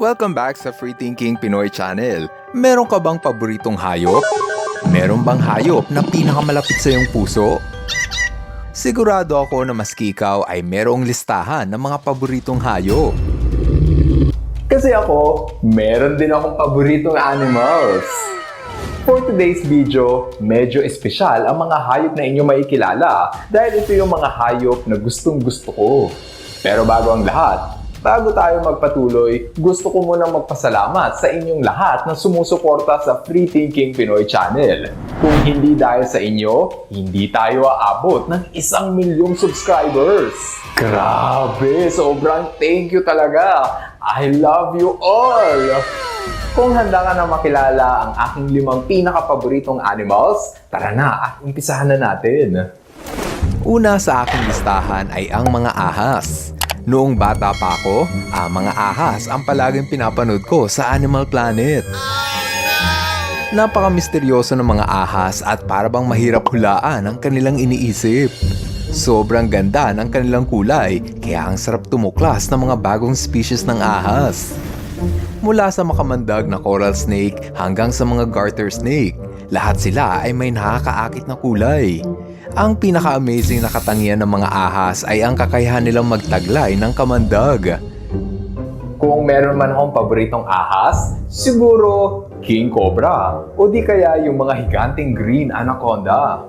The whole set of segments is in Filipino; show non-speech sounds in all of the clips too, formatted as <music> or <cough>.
Welcome back sa Free Thinking Pinoy Channel. Meron ka bang paboritong hayop? Meron bang hayop na pinakamalapit sa iyong puso? Sigurado ako na maski ikaw ay merong listahan ng mga paboritong hayop. Kasi ako, meron din akong paboritong animals. For today's video, medyo espesyal ang mga hayop na inyo maikilala dahil ito yung mga hayop na gustong gusto ko. Pero bago ang lahat, bago tayo magpatuloy, gusto ko munang magpasalamat sa inyong lahat na sumusuporta sa Free Thinking Pinoy Channel. Kung hindi dahil sa inyo, hindi tayo aabot ng isang milyong subscribers. Grabe! Sobrang thank you talaga! I love you all! Kung handa ka na makilala ang aking limang pinakapaboritong animals, tara na at umpisahan na natin. Una sa aking listahan ay ang mga ahas. Noong bata pa ako, ang mga ahas ang palaging pinapanood ko sa Animal Planet. Napaka-misteryoso ng mga ahas at para bang mahirap hulaan ang kanilang iniisip. Sobrang ganda ng kanilang kulay kaya ang sarap tumuklas ng mga bagong species ng ahas. Mula sa makamandag na coral snake hanggang sa mga garter snake, lahat sila ay may nakakaakit na kulay. Ang pinaka-amazing na katangian ng mga ahas ay ang kakayahan nilang magtaglay ng kamandag. Kung meron man akong paboritong ahas, siguro King Cobra o di kaya yung mga higanting green anaconda.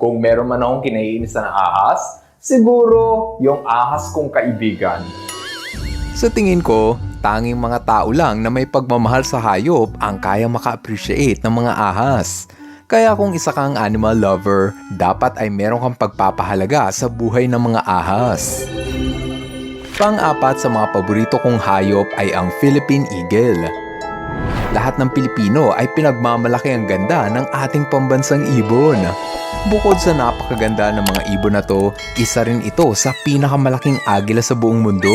Kung meron man akong kinaiinisan na ahas, siguro yung ahas kong kaibigan. Sa tingin ko, tanging mga tao lang na may pagmamahal sa hayop ang kaya maka-appreciate ng mga ahas. Kaya kung isa kang animal lover, dapat ay meron kang pagpapahalaga sa buhay ng mga ahas. Pang-apat sa mga paborito kong hayop ay ang Philippine Eagle. Lahat ng Pilipino ay pinagmamalaki ang ganda ng ating pambansang ibon. Bukod sa napakaganda ng mga ibon na to, isa rin ito sa pinakamalaking agila sa buong mundo.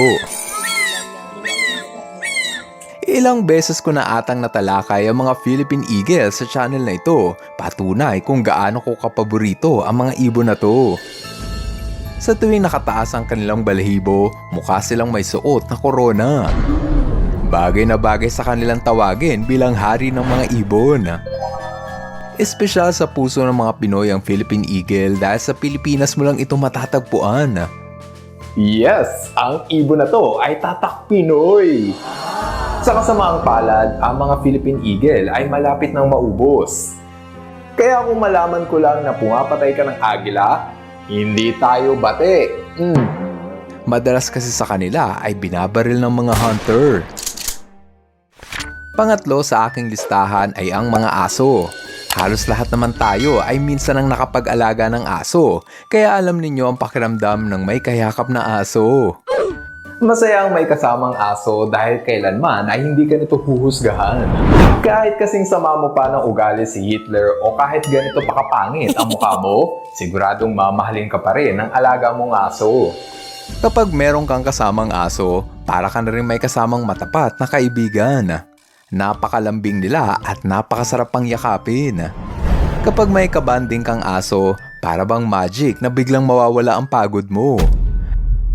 Ilang beses ko na atang natalakay ang mga Philippine Eagle sa channel na ito, patunay kung gaano ko kapaborito ang mga ibon na to. Sa tuwing nakataas ang kanilang balahibo, mukha silang may suot na korona. Bagay na bagay sa kanilang tawagin bilang hari ng mga ibon. Espesyal sa puso ng mga Pinoy ang Philippine Eagle dahil sa Pilipinas mo lang ito matatagpuan. Yes, ang ibon na to ay tatak Pinoy. Sa kasamaang palad, ang mga Philippine Eagle ay malapit ng maubos. Kaya kung malaman ko lang na pumapatay ka ng agila, hindi tayo bate. Mm. Madalas kasi sa kanila ay binabaril ng mga hunter. Pangatlo sa aking listahan ay ang mga aso. Halos lahat naman tayo ay minsan ang nakapag-alaga ng aso, kaya alam ninyo ang pakiramdam ng may kayakap na aso. Masaya ang may kasamang aso dahil kailanman ay hindi ka nito huhusgahan. Kahit kasing sama mo pa ng ugali si Hitler o kahit ganito pa kapangit ang mukha mo, <laughs> siguradong mamahalin ka pa rin ng alaga mong aso. Kapag meron kang kasamang aso, para ka na rin may kasamang matapat na kaibigan. Napakalambing nila at napakasarap pang yakapin. Kapag may kabanding kang aso, para bang magic na biglang mawawala ang pagod mo.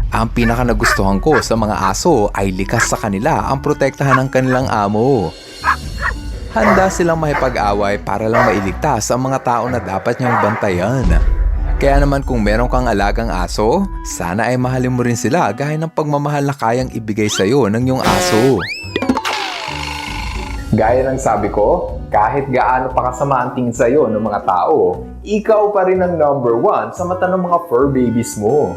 Ang pinaka nagustuhan ko sa mga aso ay likas sa kanila ang protektahan ng kanilang amo. Handa silang makipag-away para lang mailigtas ang mga tao na dapat niyang bantayan. Kaya naman kung meron kang alagang aso, sana ay mahalin mo rin sila gaya ng pagmamahal na kayang ibigay sa'yo ng iyong aso. Gaya ng sabi ko, kahit gaano pa kasama ang tingin sa'yo ng mga tao, ikaw pa rin ang number one sa mata ng mga fur babies mo.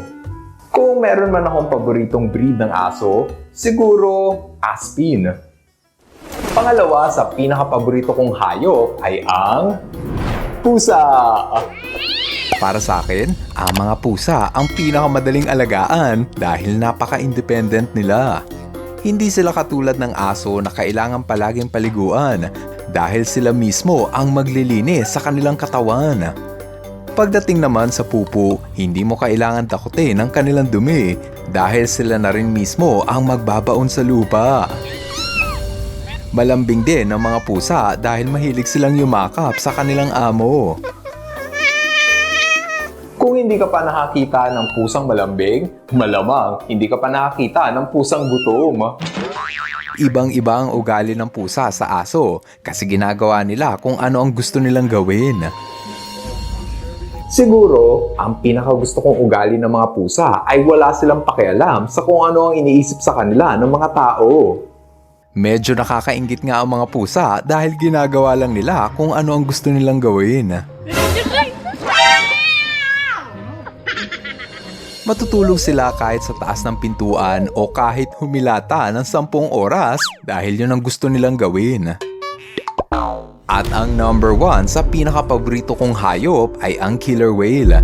Kung meron man akong paboritong breed ng aso, siguro Aspin. Pangalawa sa pinakapaborito kong hayop ay ang pusa. Para sa akin, ang mga pusa ang pinakamadaling alagaan dahil napaka-independent nila. Hindi sila katulad ng aso na kailangan palaging paliguan dahil sila mismo ang maglilinis sa kanilang katawan. Pagdating naman sa pupo, hindi mo kailangan takutin ang kanilang dumi dahil sila na rin mismo ang magbabaon sa lupa. Malambing din ang mga pusa dahil mahilig silang yumakap sa kanilang amo. Kung hindi ka pa nakakita ng pusang malambing, malamang hindi ka pa nakakita ng pusang gutom. Ibang-iba ang ugali ng pusa sa aso kasi ginagawa nila kung ano ang gusto nilang gawin. Siguro, ang pinakagusto kong ugali ng mga pusa ay wala silang pakialam sa kung ano ang iniisip sa kanila ng mga tao. Medyo nakakaingit nga ang mga pusa dahil ginagawa lang nila kung ano ang gusto nilang gawin. <laughs> Matutulog sila kahit sa taas ng pintuan o kahit humilata ng sampung oras dahil yun ang gusto nilang gawin. At ang number one sa pinakapaborito kong hayop ay ang killer whale.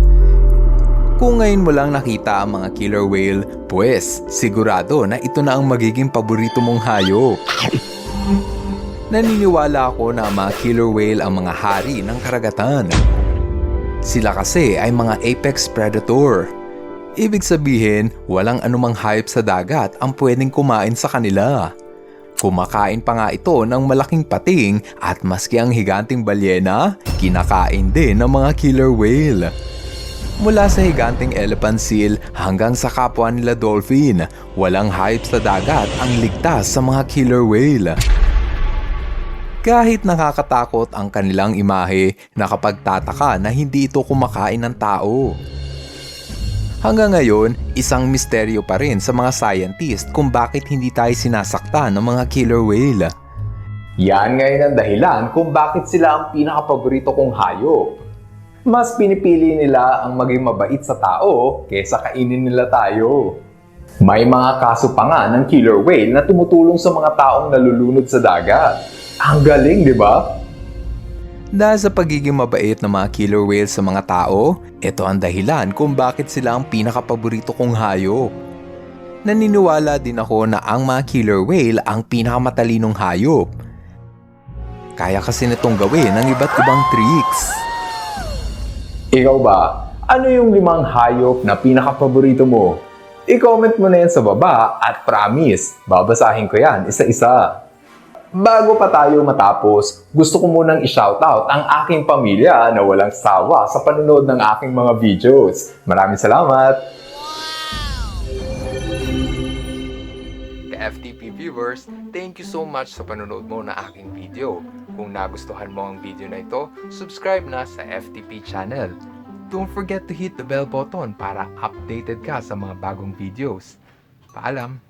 Kung ngayon mo lang nakita ang mga killer whale, pues sigurado na ito na ang magiging paborito mong hayop. Naniniwala ako na ang mga killer whale ang mga hari ng karagatan. Sila kasi ay mga apex predator. Ibig sabihin, walang anumang hayop sa dagat ang pwedeng kumain sa kanila. Kumakain pa nga ito ng malaking pating at maski ang higanting balyena, kinakain din ng mga killer whale. Mula sa higanting elephant seal hanggang sa kapwa nila dolphin, walang hayop sa dagat ang ligtas sa mga killer whale. Kahit nakakatakot ang kanilang imahe, nakapagtataka na hindi ito kumakain ng tao. Hanggang ngayon, isang misteryo pa rin sa mga scientist kung bakit hindi tayo sinasaktan ng mga killer whale. Yan ngayon ang dahilan kung bakit sila ang pinakapaborito kong hayop. Mas pinipili nila ang maging mabait sa tao kesa kainin nila tayo. May mga kaso pa nga ng killer whale na tumutulong sa mga taong nalulunod sa dagat. Ang galing, di ba? Dahil sa pagiging mabait ng mga killer whales sa mga tao, ito ang dahilan kung bakit sila ang pinakapaborito kong hayop. Naniniwala din ako na ang mga killer whale ang pinakamatalinong hayop. Kaya kasi nitong gawin ang iba't ibang tricks. Ikaw ba? Ano yung limang hayop na pinakapaborito mo? I-comment mo na yan sa baba at promise, babasahin ko yan isa-isa. Bago pa tayo matapos, gusto ko munang i-shoutout ang aking pamilya na walang sawa sa panonood ng aking mga videos. Maraming salamat! Ka-FTP viewers, thank you so much sa panonood mo na aking video. Kung nagustuhan mo ang video na ito, subscribe na sa FTP channel. Don't forget to hit the bell button para updated ka sa mga bagong videos. Paalam!